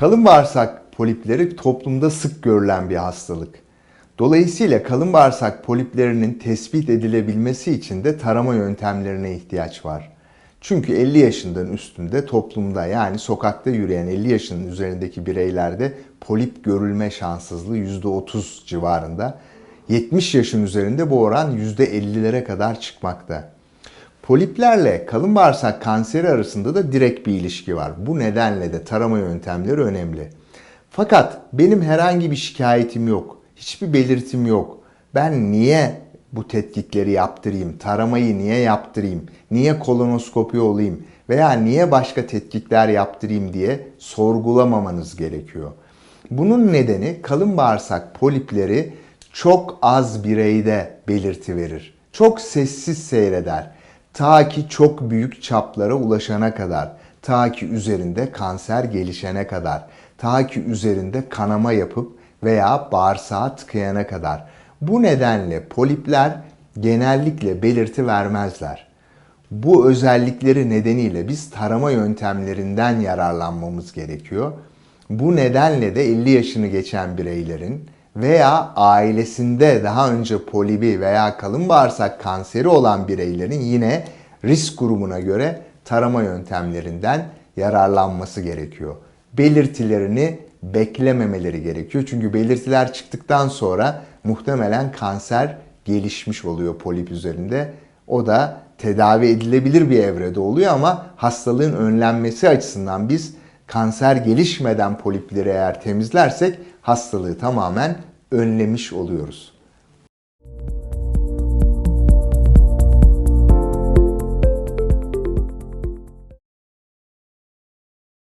Kalın bağırsak polipleri toplumda sık görülen bir hastalık. Dolayısıyla kalın bağırsak poliplerinin tespit edilebilmesi için de tarama yöntemlerine ihtiyaç var. Çünkü 50 yaşından üstünde toplumda yani sokakta yürüyen 50 yaşının üzerindeki bireylerde polip görülme şanssızlığı %30 civarında. 70 yaşın üzerinde bu oran %50'lere kadar çıkmakta. Poliplerle kalın bağırsak kanseri arasında da direkt bir ilişki var. Bu nedenle de tarama yöntemleri önemli. Fakat benim herhangi bir şikayetim yok. Hiçbir belirtim yok. Ben niye bu tetkikleri yaptırayım? Taramayı niye yaptırayım? Niye kolonoskopi olayım? Veya niye başka tetkikler yaptırayım diye sorgulamamanız gerekiyor. Bunun nedeni kalın bağırsak polipleri çok az bireyde belirti verir. Çok sessiz seyreder. Ta ki çok büyük çaplara ulaşana kadar, ta ki üzerinde kanser gelişene kadar, ta ki üzerinde kanama yapıp veya bağırsağı tıkayana kadar. Bu nedenle polipler genellikle belirti vermezler. Bu özellikleri nedeniyle biz tarama yöntemlerinden yararlanmamız gerekiyor. Bu nedenle de 50 yaşını geçen bireylerin veya ailesinde daha önce polibi veya kalın bağırsak kanseri olan bireylerin yine risk grubuna göre tarama yöntemlerinden yararlanması gerekiyor. Belirtilerini beklememeleri gerekiyor. Çünkü belirtiler çıktıktan sonra muhtemelen kanser gelişmiş oluyor polip üzerinde. O da tedavi edilebilir bir evrede oluyor ama hastalığın önlenmesi açısından biz kanser gelişmeden polipleri eğer temizlersek hastalığı tamamen önlemiş oluyoruz.